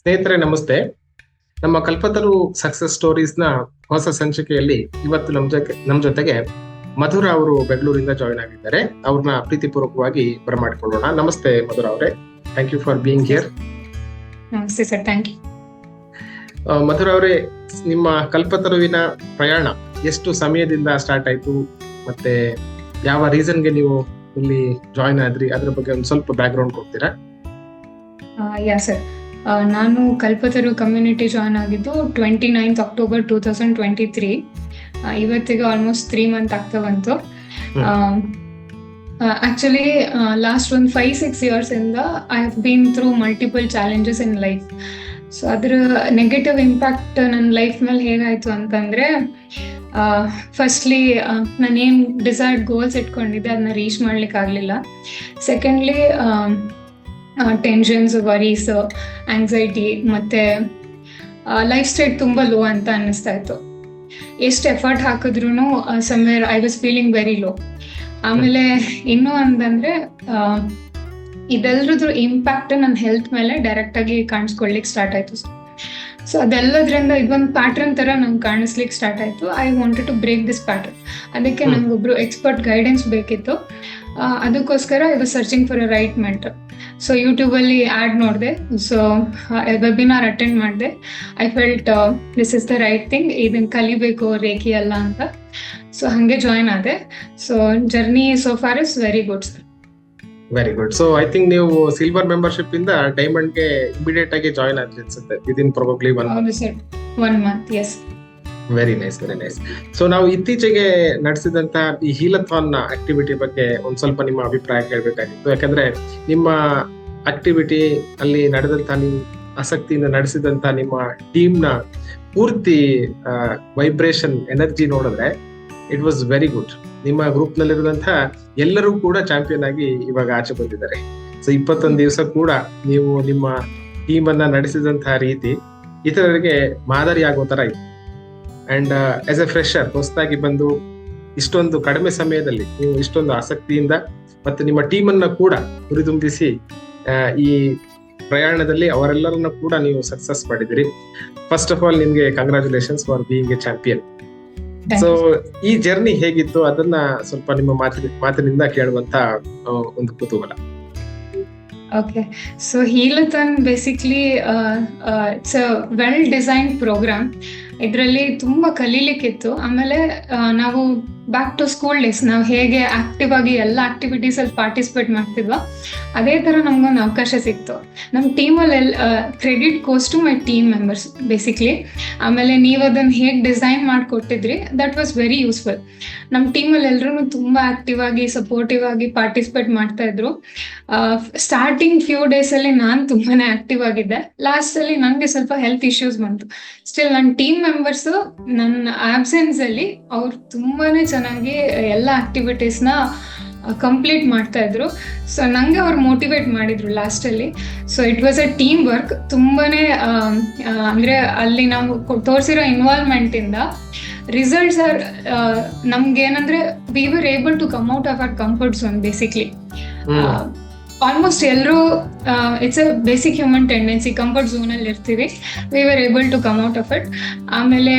ಸ್ನೇಹಿತರೆ ನಮಸ್ತೆ. ನಮ್ಮ ಕಲ್ಪತರು ಸಕ್ಸಸ್ ಸ್ಟೋರೀಸ್ನ ಹೊಸ ಸಂಚಿಕೆಯಲ್ಲಿ ಇವತ್ತು ನಮ್ ಜೊತೆ ನಮ್ ಜೊತೆಗೆ ಮಧುರ ಅವರು ಬೆಂಗಳೂರಿಂದ ಜಾಯಿನ್ ಆಗಿದ್ದಾರೆ. ಅವ್ರನ್ನ ಪ್ರೀತಿಪೂರ್ವಕವಾಗಿ ಬರಮಾಡಿಕೊಳ್ಳೋಣ. ನಮಸ್ತೆ ಮಧುರ ಅವರೇ. Thank you for being here ನಮಸ್ತೆ ಸರ್ ಥ್ಯಾಂಕ್ ಯು ಮಧುರ ಅವರೇ ನಿಮ್ಮ ಕಲ್ಪತರುವಿನ ಪ್ರಯಾಣ ಎಷ್ಟು ಸಮಯದಿಂದ ಸ್ಟಾರ್ಟ್ ಆಯ್ತು? ಮತ್ತೆ ಯಾವ ರೀಸನ್ಗೆ ನೀವು ಇಲ್ಲಿ ಜಾಯಿನ್ ಆದ್ರಿ? ಅದ್ರ ಬಗ್ಗೆ ಒಂದು ಸ್ವಲ್ಪ ಬ್ಯಾಕ್ ಗ್ರೌಂಡ್ ಕೊಡ್ತೀರಾ ಯಾ ಸರ್ ನಾನು ಕಲ್ಪತರು ಕಮ್ಯುನಿಟಿ ಜಾಯ್ನ್ ಆಗಿದ್ದು twenty ninth October two thousand twenty three ಇವತ್ತಿಗೆ ಆಲ್ಮೋಸ್ಟ್ ತ್ರೀ ಮಂತ್ ಆಗ್ತಾ ಬಂತು. ಆಕ್ಚುಲಿ ಲಾಸ್ಟ್ ಒಂದು ಫೈವ್ ಸಿಕ್ಸ್ ಇಯರ್ಸ್ ಇಂದ I have been through multiple challenges in life so ಅದ್ರ ನೆಗೆಟಿವ್ ಇಂಪ್ಯಾಕ್ಟ್ ನನ್ನ ಲೈಫ್ ಮೇಲೆ ಹೇಗಾಯ್ತು ಅಂತಂದ್ರೆ ಫಸ್ಟ್ಲಿ ನಾನೇನು ಡಿಸೈರ್ಡ್ ಗೋಲ್ಸ್ ಇಟ್ಕೊಂಡಿದ್ದೆ ಅದನ್ನ ರೀಚ್ ಮಾಡ್ಲಿಕ್ಕೆ ಆಗಲಿಲ್ಲ ಸೆಕೆಂಡ್ಲಿ ಟೆನ್ಷನ್ಸ್ ವರೀಸ್ ಆಂಗ್ಸೈಟಿ ಮತ್ತೆ ಲೈಫ್ ಸ್ಟೈಲ್ ತುಂಬ ಲೋ ಅಂತ ಅನ್ನಿಸ್ತಾ ಇತ್ತು. ಎಷ್ಟು ಎಫರ್ಟ್ ಹಾಕಿದ್ರು somewhere I was feeling very low ಆಮೇಲೆ ಇನ್ನೂ ಅಂತಂದ್ರೆ ಇದೆಲ್ಲರದ್ರ ಇಂಪ್ಯಾಕ್ಟ್ ನನ್ನ ಹೆಲ್ತ್ ಮೇಲೆ ಡೈರೆಕ್ಟ್ ಆಗಿ ಕಾಣಿಸ್ಕೊಳ್ಲಿಕ್ಕೆ ಸ್ಟಾರ್ಟ್ ಆಯ್ತು. ಸೊ ಅದೆಲ್ಲದ್ರಿಂದ ಇದೊಂದು ಪ್ಯಾಟರ್ನ್ ತರ ನಂಗೆ ಕಾಣಿಸ್ಲಿಕ್ಕೆ ಸ್ಟಾರ್ಟ್ ಆಯ್ತು. I wanted to break this pattern ಅದಕ್ಕೆ ನಂಗೊಬ್ರು ಎಕ್ಸ್ಪರ್ಟ್ ಗೈಡೆನ್ಸ್ ಬೇಕಿತ್ತು. ಅದಕ್ಕೋಸ್ಕರ I was searching for a right mentor so ಯೂಟ್ಯೂಬಲ್ಲಿ ಆ್ಯಡ್ ನೋಡಿದೆ. ಸೊ ವೆಬಿನಾರ್ ಅಟೆಂಡ್ ಮಾಡಿದೆ. I felt this is the right thing ಇದನ್ನ ಕಲಿಬೇಕು ರೇಖಿ ಅಲ್ಲ ಅಂತ. ಸೊ ಹಾಗೆ ಜಾಯ್ನ್ ಆದೆ. So journey so far is very good sir very good so I think ನೀವು ಸಿಲ್ವರ್ ಮೆಂಬರ್ಶಿಪ್ ಇಂದ ಡೈಮಂಡ್ಗೆ ಇಮಿಡಿಯೇಟ್ ಆಗಿ ಜಾಯ್ನ್ ಆದ್ರಿ ಅನ್ಸುತ್ತೆ. Within probably one one month is very nice very nice so ನಾವು ಇತ್ತೀಚೆಗೆ ನಡೆಸಿದಂತ ಈ ಹೀಲಥಾನ್ ಆಕ್ಟಿವಿಟಿ ಬಗ್ಗೆ ಒಂದ್ ಸ್ವಲ್ಪ ನಿಮ್ಮ ಅಭಿಪ್ರಾಯ ಕೇಳಬೇಕಾಗಿತ್ತು ಯಾಕಂದ್ರೆ ನಿಮ್ಮ ಆಕ್ಟಿವಿಟಿ ಅಲ್ಲಿ ನಡೆದಂತ ನೀವು ಆಸಕ್ತಿಯಿಂದ ನಡೆಸಿದಂತ ನಿಮ್ಮ ಟೀಮ್ನ ಪೂರ್ತಿ ವೈಬ್ರೇಷನ್ ಎನರ್ಜಿ ನೋಡಿದ್ರೆ ಇಟ್ ವಾಸ್ ವೆರಿ ಗುಡ್ ನಿಮ್ಮ ಗ್ರೂಪ್ ನಲ್ಲಿರುವಂತಹ ಎಲ್ಲರೂ ಕೂಡ ಚಾಂಪಿಯನ್ ಆಗಿ ಇವಾಗ ಆಚೆ ಬಂದಿದ್ದಾರೆ. ಸೊ ಇಪ್ಪತ್ತೊಂದು ದಿವಸ ಕೂಡ ನೀವು ನಿಮ್ಮ ಟೀಮ್ ಅನ್ನ ನಡೆಸಿದಂತಹ ರೀತಿ ಇತರರಿಗೆ ಮಾದರಿ ಆಗೋ ತರ ಇತ್ತು ಅಂಡ್ ಆಸ್ ಎ ಫ್ರೆಶರ್ ಹೊಸದಾಗಿ ಬಂದು ಇಷ್ಟೊಂದು ಕಡಿಮೆ ಸಮಯದಲ್ಲಿ ನೀವು ಇಷ್ಟೊಂದು ಆಸಕ್ತಿಯಿಂದ ಮತ್ತು ನಿಮ್ಮ ಟೀಮ್ ಅನ್ನ ಕೂಡ ಹುರಿದುಂಬಿಸಿ ಈ ಪ್ರಯಾಣದಲ್ಲಿ ಅವರೆಲ್ಲರನ್ನ ಕೂಡ ನೀವು ಸಕ್ಸಸ್ ಮಾಡಿದಿರಿ ಫಸ್ಟ್ ಆಫ್ ಆಲ್ ನಿಮ್ಗೆ congratulations for being a champion so ಈ ಜರ್ನಿ ಹೇಗಿತ್ತು? ಅದನ್ನ ಸ್ವಲ್ಪ ನಿಮ್ಮ ಮಾತಿನ ಮಾತಿನಿಂದ ಕೇಳುವಂತ ಒಂದು ಕುತೂಹಲ. Okay so uh, basically it's a well designed program ಇದರಲ್ಲಿ ತುಂಬಾ ಕಲೀಲಿಕ್ಕಿತ್ತು. ಆಮೇಲೆ ನಾವು ಬ್ಯಾಕ್ ಟು ಸ್ಕೂಲ್ ಡೇಸ್ ನಾವು ಹೇಗೆ ಆಕ್ಟಿವ್ ಆಗಿ ಎಲ್ಲ ಆಕ್ಟಿವಿಟೀಸ್ ಅಲ್ಲಿ ಪಾರ್ಟಿಸಿಪೇಟ್ ಮಾಡ್ತಿದ್ವೋ, ಅದೇ ತರ ನಮ್ಗೊಂದು ಅವಕಾಶ ಸಿಕ್ತು. ನಮ್ಮ ಟೀಮಲ್ಲಿ all credit goes to my team members basically ಆಮೇಲೆ ನೀವು ಅದನ್ನ ಹೇಗೆ ಡಿಸೈನ್ ಮಾಡಿಕೊಟ್ಟಿದ್ರಿ ದಟ್ ವಾಸ್ ವೆರಿ ಯೂಸ್ಫುಲ್ ನಮ್ಮ ಅಲ್ಲಿ ಎಲ್ಲರೂ ತುಂಬಾ ಆಕ್ಟಿವ್ ಆಗಿ ಸಪೋರ್ಟಿವ್ ಆಗಿ ಪಾರ್ಟಿಸಿಪೇಟ್ ಮಾಡ್ತಾ ಇದ್ರು. ಸ್ಟಾರ್ಟಿಂಗ್ ಫ್ಯೂ ಡೇಸ್ ಅಲ್ಲಿ ನಾನು ತುಂಬಾನೇ ಆಕ್ಟಿವ್ ಆಗಿದ್ದೆ. ಲಾಸ್ಟ್ ಅಲ್ಲಿ ನನಗೆ ಸ್ವಲ್ಪ ಹೆಲ್ತ್ ಇಶ್ಯೂಸ್ ಬಂತು. ಸ್ಟಿಲ್ ನನ್ನ ಟೀಮ್ ಮೆಂಬರ್ಸ್ ನನ್ನ ಆಬ್ಸೆನ್ಸ್ ಅಲ್ಲಿ ಅವ್ರು ತುಂಬಾನೇ ಚೆನ್ನಾಗಿ ಎಲ್ಲ ಆಕ್ಟಿವಿಟೀಸ್ನ ಕಂಪ್ಲೀಟ್ ಮಾಡ್ತಾ ಇದ್ರು. ಸೊ ನಂಗೆ ಅವ್ರು ಮೋಟಿವೇಟ್ ಮಾಡಿದ್ರು ಲಾಸ್ಟಲ್ಲಿ so it was a team work ತುಂಬಾನೇ ಅಂದ್ರೆ ಅಲ್ಲಿ ನಾವು ತೋರಿಸಿರೋ ಇನ್ವಾಲ್ವ್ಮೆಂಟಿಂದ ರಿಸಲ್ಟ್ಸ್ ಆರ್ ನಮ್ಗೆ ಏನಂದ್ರೆ we were able to come out of our comfort zone basically almost ಎಲ್ಲರೂ it's a basic human tendency comfort ಝೋನಲ್ಲಿ ಇರ್ತೀವಿ. We were able to come out of it ಆಮೇಲೆ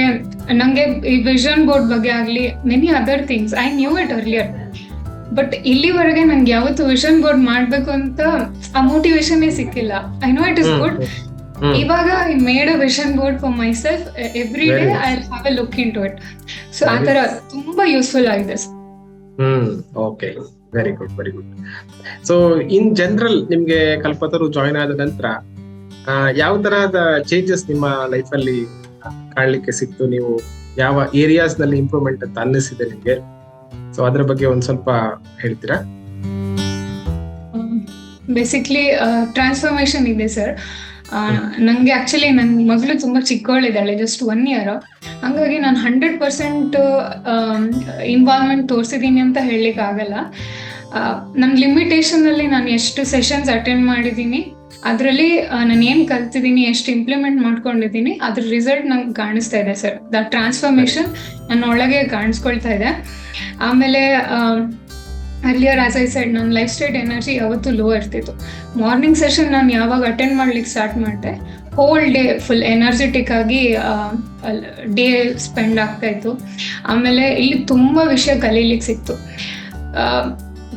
ನಂಗೆ ಈ ವಿಷನ್ ಬೋರ್ಡ್ ಬಗ್ಗೆ ಆಗಲಿ many other things I knew it earlier but ಇಲ್ಲಿವರೆಗೆ ನಂಗೆ ಯಾವತ್ತು ವಿಷನ್ ಬೋರ್ಡ್ ಮಾಡಬೇಕು ಅಂತ ಆ ಮೋಟಿವೇಶನ್ ಸಿಕ್ಕಿಲ್ಲ. I know it is good ಇವಾಗ I made a vision board for myself every day I have a look into it so ಆ ತರ ತುಂಬಾ ಯೂಸ್ಫುಲ್ ಆಗಿದೆ. ಹ್ಮ್ okay very good very good so in general ನಿಮ್ಗೆ Kalpataru join ಆದ ನಂತರ ಯಾವ ತರಹದ ಚೇಂಜಸ್ ನಿಮ್ಮ ಲೈಫ್ ಅಲ್ಲಿ ಕಾಣ್ಲಿಕ್ಕೆ ಸಿಕ್ತು? ನೀವು ಯಾವ ಏರಿಯಾಸ್ನಲ್ಲಿ ಇಂಪ್ರೂವ್ಮೆಂಟ್ ಅಂತ ಅನ್ನಿಸಿದೆ ನಿಮ್ಗೆ? ಸೊ ಅದ್ರ ಬಗ್ಗೆ ಒಂದ್ ಸ್ವಲ್ಪ ಹೇಳ್ತೀರಾ? ಬೇಸಿಕ್ಲಿ ಟ್ರಾನ್ಸ್ಫಾರ್ಮೇಶನ್ ಇದೆ ಸರ್ ನಂಗೆ ಆಕ್ಚುಲಿ ನನ್ನ ಮಗಳು ತುಂಬಾ ಚಿಕ್ಕವಳಿದ್ದಾಳೆ ಜಸ್ಟ್ ಒನ್ ಇಯರ್ ಹಂಗಾಗಿ ನಾನು ಹಂಡ್ರೆಡ್ ಪರ್ಸೆಂಟ್ ಇನ್ವಾಲ್ವ್ಮೆಂಟ್ ತೋರಿಸಿದೀನಿ ಅಂತ ಹೇಳಲಿಕ್ಕೆ ಆಗಲ್ಲ. ನನ್ನ ಲಿಮಿಟೇಷನ್ ಅಲ್ಲಿ ನಾನು ಎಷ್ಟು ಸೆಷನ್ಸ್ ಅಟೆಂಡ್ ಮಾಡಿದ್ದೀನಿ ಅದರಲ್ಲಿ ನಾನು ಏನು ಕಲ್ತಿದ್ದೀನಿ ಎಷ್ಟು ಇಂಪ್ಲಿಮೆಂಟ್ ಮಾಡ್ಕೊಂಡಿದ್ದೀನಿ ಅದ್ರ ರಿಸಲ್ಟ್ ನಂಗೆ ಕಾಣಿಸ್ತಾ ಇದೆ ಸರ್ ದ ಟ್ರಾನ್ಸ್ಫಾರ್ಮೇಶನ್ ನನ್ನ ಒಳಗೆ ಕಾಣಿಸ್ಕೊಳ್ತಾ ಇದೆ. ಆಮೇಲೆ ಅರ್ಲಿಯರ್ ಆಸ್ ಐ ಸೈಡ್ ನನ್ನ ಲೈಫ್ ಸ್ಟೈಲ್ ಎನರ್ಜಿ ಯಾವತ್ತೂ ಲೋ ಇರ್ತಿತ್ತು. ಮಾರ್ನಿಂಗ್ ಸೆಷನ್ ನಾನು ಯಾವಾಗ ಅಟೆಂಡ್ ಮಾಡ್ಲಿಕ್ಕೆ ಸ್ಟಾರ್ಟ್ ಮಾಡಿದೆ ಹೋಲ್ ಡೇ ಫುಲ್ ಎನರ್ಜೆಟಿಕ್ ಆಗಿ ಡೇ ಸ್ಪೆಂಡ್ ಆಗ್ತಾ ಇತ್ತು. ಆಮೇಲೆ ಇಲ್ಲಿ ತುಂಬ ವಿಷಯ ಕಲೀಲಿಕ್ಕೆ ಸಿಕ್ತು.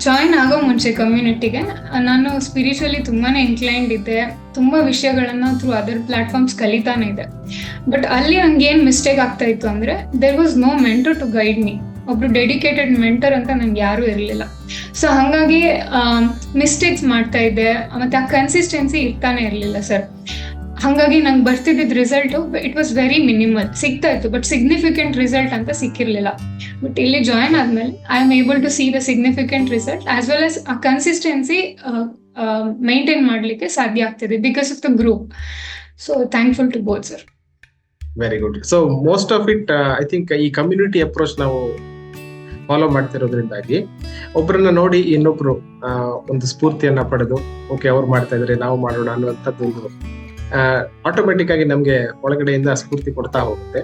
ಜಾಯಿನ್ ಆಗೋ ಮುಂಚೆ ಕಮ್ಯುನಿಟಿಗೆ ನಾನು ಸ್ಪಿರಿಚುವಲಿ ತುಂಬಾ ಇನ್ಕ್ಲೈನ್ಡ್ ಇದ್ದೆ. ತುಂಬ ವಿಷಯಗಳನ್ನ ಥ್ರೂ ಅದರ್ ಪ್ಲಾಟ್ಫಾರ್ಮ್ಸ್ ಕಲಿತಾನೆ ಇದೆ ಬಟ್ ಅಲ್ಲಿ ನಂಗೆ ಏನ್ ಮಿಸ್ಟೇಕ್ ಆಗ್ತಾ ಇತ್ತು ಅಂದರೆ there was no mentor to guide me ಒಬ್ರು ಡೆಡಿಕೇಟೆಡ್ ಮೆಂಟರ್ ಅಂತ ನಂಗೆ ಯಾರೂ ಇರಲಿಲ್ಲ. ಸೊ ಹಾಗಾಗಿ ಮಿಸ್ಟೇಕ್ಸ್ ಮಾಡ್ತಾ ಇದ್ದೆ. ಮತ್ತೆ ಆ ಕನ್ಸಿಸ್ಟೆನ್ಸಿ ಇರ್ತಾನೆ ಇರಲಿಲ್ಲ ಸರ್ ಹಾಗಾಗಿ ನಂಗೆ ಬರ್ತಿದ್ದ result it was very minimal ಸಿಗ್ತಾ ಇತ್ತು ಬಟ್ ಸಿಗ್ನಿಫಿಕೆಂಟ್ ರಿಸಲ್ಟ್ ಅಂತ ಸಿಕ್ಕಿರ್ಲಿಲ್ಲ. ಬಟ್ ಇಲ್ಲಿ ಜಾಯಿನ್ ಆದ್ಮೇಲೆ I am able to see the significant result as well as ಆ ಕನ್ಸಿಸ್ಟೆನ್ಸಿ ಮೈಂಟೈನ್ ಮಾಡ್ಲಿಕ್ಕೆ ಸಾಧ್ಯ ಆಗ್ತಿದೆ because of the group so thankful to both sir very good so most of it I think ಈ community approach ನಾವು follow ಮಾಡ್ತಿರೋದ್ರಿಂದಾಗಿ ಒಬ್ಬರನ್ನ ನೋಡಿ ಇನ್ನೊಬ್ರು ಒಂದು ಸ್ಫೂರ್ತಿಯನ್ನ ಪಡೆದು ಓಕೆ ಅವ್ರು ಮಾಡ್ತಾ ಇದ್ರೆ, ನಾವು ಮಾಡೋಣ ಅನ್ನುವಂಥದ್ದು ಒಂದು ಆಟೋಮೆಟಿಕ್ ಆಗಿ ನಮ್ಗೆ ಒಳಗಡೆಯಿಂದ ಸ್ಫೂರ್ತಿ ಕೊಡ್ತಾ ಹೋಗುತ್ತೆ.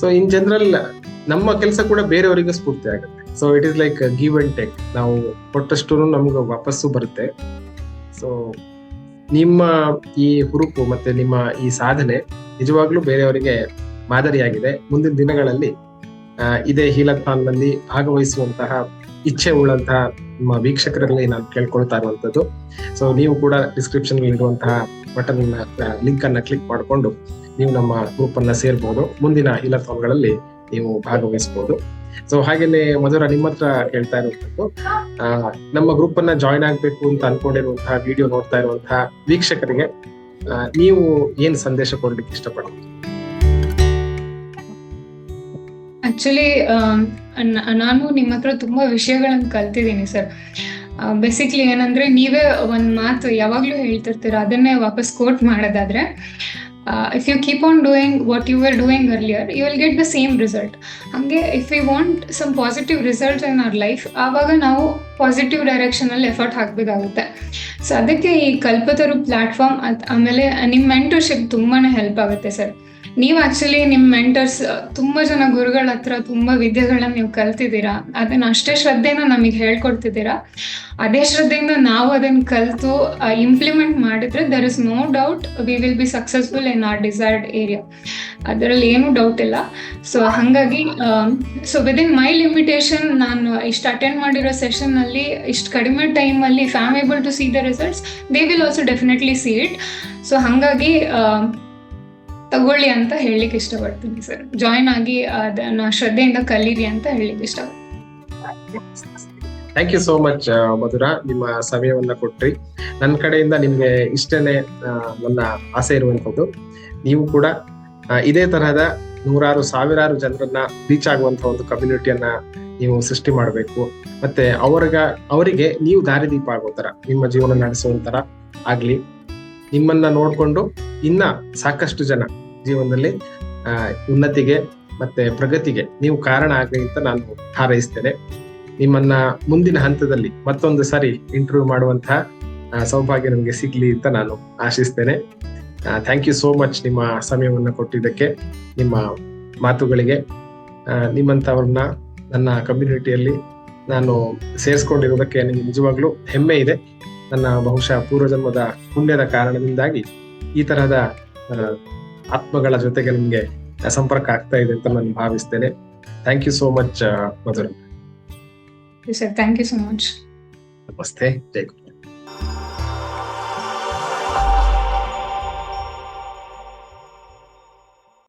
ಸೊ ಇನ್ ಜನರಲ್ ನಮ್ಮ ಕೆಲಸ ಕೂಡ ಬೇರೆಯವರಿಗೆ ಸ್ಫೂರ್ತಿ ಆಗುತ್ತೆ. So it is like give and take ನಾವು ಕೊಟ್ಟಷ್ಟು ನಮ್ಗೆ ವಾಪಸ್ಸು ಬರುತ್ತೆ. ಸೊ ನಿಮ್ಮ ಈ ಹುರುಪು ಮತ್ತೆ ನಿಮ್ಮ ಈ ಸಾಧನೆ ನಿಜವಾಗ್ಲೂ ಬೇರೆಯವರಿಗೆ ಮಾದರಿಯಾಗಿದೆ ಮುಂದಿನ ದಿನಗಳಲ್ಲಿ. ಇದೇ ಹೀಲಥಾನ್ನಲ್ಲಿ ಭಾಗವಹಿಸುವಂತಹ, ಇಚ್ಛೆ ಉಳ್ಳಂತಹ ನಿಮ್ಮ ವೀಕ್ಷಕರಲ್ಲಿ ನಾನು ಕೇಳ್ಕೊಳ್ತಾ ಇರುವಂತದ್ದು ಸೊ ನೀವು ಕೂಡ ಡಿಸ್ಕ್ರಿಪ್ಷನ್ ಇರುವಂತಹ ಬಟನ್ ಲಿಂಕ್ ಅನ್ನ ಕ್ಲಿಕ್ ಮಾಡಿಕೊಂಡು ನೀವು ನಮ್ಮ ಗ್ರೂಪ್ ಅನ್ನ ಸೇರ್ಬೋದು. ಮುಂದಿನ ಹೀಲಥಾನ್ಗಳಲ್ಲಿ ನೀವು ಭಾಗವಹಿಸಬಹುದು ಸೊ ಹಾಗೇನೆ ಮಧುರ ನಿಮ್ಮ ಹತ್ರ ಹೇಳ್ತಾ ಇರುವಂತದ್ದು ನಮ್ಮ ಗ್ರೂಪ್ ಅನ್ನ ಜಾಯಿನ್ ಆಗ್ಬೇಕು ಅಂತ ಅನ್ಕೊಂಡಿರುವಂತಹ ವಿಡಿಯೋ ನೋಡ್ತಾ ಇರುವಂತಹ ವೀಕ್ಷಕರಿಗೆ ನೀವು ಏನ್ ಸಂದೇಶ ಕೊಡ್ಲಿಕ್ಕೆ ಇಷ್ಟಪಡ್ತೀರಿ? ಆಕ್ಚುಲಿ ನಾನು ನಿಮ್ಮ ಹತ್ರ ತುಂಬಾ ವಿಷಯಗಳನ್ನ ಕಲ್ತಿದ್ದೀನಿ ಸರ್. ಬೇಸಿಕ್ಲಿ ಏನಂದ್ರೆ ನೀವೇ ಒಂದ್ ಮಾತು ಯಾವಾಗ್ಲೂ ಹೇಳ್ತಿರ್ತೀರ, ಅದನ್ನೇ ವಾಪಸ್ ಕೋಟ್ ಮಾಡೋದಾದ್ರೆ if you keep on doing what you are doing earlier you will get the same result ಹಂಗೆ if you want some positive result in our life ಆವಾಗ ನಾವು ಪಾಸಿಟಿವ್ ಡೈರೆಕ್ಷನ್ ಅಲ್ಲಿ ಎಫರ್ಟ್ ಹಾಕಬೇಕಾಗುತ್ತೆ. ಸೊ ಅದಕ್ಕೆ ಈ ಕಲ್ಪತರು ಪ್ಲಾಟ್ಫಾರ್ಮ್ ಆಮೇಲೆ ನಿಮ್ಮ ಮೆಂಟರ್ಶಿಪ್ ತುಂಬಾ ಹೆಲ್ಪ್ ಆಗುತ್ತೆ ಸರ್. ನೀವು ಆಕ್ಚುಲಿ ನಿಮ್ಮ ಮೆಂಟರ್ಸ್ ತುಂಬಾ ಜನ ಗುರುಗಳ ಹತ್ರ ತುಂಬಾ ವಿದ್ಯೆಗಳನ್ನ ನೀವು ಕಲ್ತಿದ್ದೀರಾ? ಅದನ್ನ ಅಷ್ಟೇ ಶ್ರದ್ಧೆನ ನಮಗೆ ಹೇಳ್ಕೊಡ್ತಿದ್ದೀರಾ? ಅದೇ ಶ್ರದ್ಧೆಯಿಂದ ನಾವು ಅದನ್ನ ಕಲ್ತು ಇಂಪ್ಲಿಮೆಂಟ್ ಮಾಡಿದ್ರೆ there is no doubt we will be successful in our desired area ಅದರಲ್ಲಿ ಏನು ಡೌಟ್ ಇಲ್ಲ. ಸೊ ಹಾಗಾಗಿ ಸೊ ವಿದಿನ್ ಮೈ ಲಿಮಿಟೇಷನ್ ನಾನು ಇಷ್ಟು ಅಟೆಂಡ್ ಮಾಡಿರೋ ಸೆಷನ್ ಅಲ್ಲಿ, ಇಷ್ಟು ಕಡಿಮೆ ಟೈಮ್ ಅಲ್ಲಿ if am able to see the results they will also definitely see it so ಹಾಗಾಗಿ ತಗೊಳ್ಳಿ ಅಂತ ಹೇಳಲಿಕ್ಕೆ ಇಷ್ಟಪಡ್ತೀನಿ ಸರ್. ಜಾಯಿನ್ ಆಗಿ ಅದನ್ನ ಶ್ರದ್ಧೆಯಿಂದ ಕಲೀರಿ ಅಂತ ಹೇಳಲಿಕ್ಕೆ ಇಷ್ಟಪಡ್ತೀನಿ. Thank you so much Madhura. ನಿಮ್ಮ ಸಮಯವನ್ನ ಕೊಟ್ರಿ. ನನ್ನ ಕಡೆಯಿಂದ ನಿಮ್ಗೆ ಇಷ್ಟನೇ ನನ್ನ ಆಸೆ ಇರುವಂತದ್ದು ನೀವು ಕೂಡ ಇದೇ ತರಹದ ನೂರಾರು, ಸಾವಿರಾರು ಜನರನ್ನ ರೀಚ್ ಆಗುವಂತ ಒಂದು ಕಮ್ಯುನಿಟಿಯನ್ನ ನೀವು ಸೃಷ್ಟಿ ಮಾಡಬೇಕು. ಮತ್ತೆ ಅವರಿಗ, ಅವರಿಗೆ ನೀವು ದಾರಿದೀಪ ಆಗೋ ತರ ನಿಮ್ಮ ಜೀವನ ನಡೆಸುವಂತರ ಆಗ್ಲಿ. ನಿಮ್ಮನ್ನ ನೋಡ್ಕೊಂಡು ಇನ್ನ ಸಾಕಷ್ಟು ಜನ ಜೀವನದಲ್ಲಿ ಉನ್ನತಿಗೆ ಮತ್ತೆ ಪ್ರಗತಿಗೆ ನೀವು ಕಾರಣ ಆಗಲಿ ಅಂತ ನಾನು ಹಾರೈಸ್ತೇನೆ. ನಿಮ್ಮನ್ನ ಮುಂದಿನ ಹಂತದಲ್ಲಿ ಮತ್ತೊಂದು ಸಾರಿ ಇಂಟರ್ವ್ಯೂ ಮಾಡುವಂತಹ ಸೌಭಾಗ್ಯ ನನಗೆ ಸಿಗ್ಲಿ ಅಂತ ನಾನು ಆಶಿಸ್ತೇನೆ. ಥ್ಯಾಂಕ್ ಯು ಸೋ ಮಚ್ ನಿಮ್ಮ ಸಮಯವನ್ನು ಕೊಟ್ಟಿದ್ದಕ್ಕೆ, ನಿಮ್ಮ ಮಾತುಗಳಿಗೆ. ನಿಮ್ಮಂಥವ್ರನ್ನ ನನ್ನ ಕಮ್ಯುನಿಟಿಯಲ್ಲಿ ನಾನು ಸೇರಿಸ್ಕೊಂಡಿರೋದಕ್ಕೆ ನನಗೆ ನಿಜವಾಗ್ಲೂ ಹೆಮ್ಮೆ ಇದೆ. ನನ್ನ ಬಹುಶಃ ಪೂರ್ವಜನ್ಮದ ಪುಣ್ಯದ ಕಾರಣದಿಂದಾಗಿ ಈ ತರಹದ ಆತ್ಮಗಳ ಜೊತೆಗೆ ನಿಮ್ಗೆ ಸಂಪರ್ಕ ಆಗ್ತಾ ಇದೆ ಅಂತ ನಾನು ಭಾವಿಸ್ತೇನೆ. Thank you so much Madhura. Sir thank you so much ನಮಸ್ತೆ. ಜೈ ಗುರು.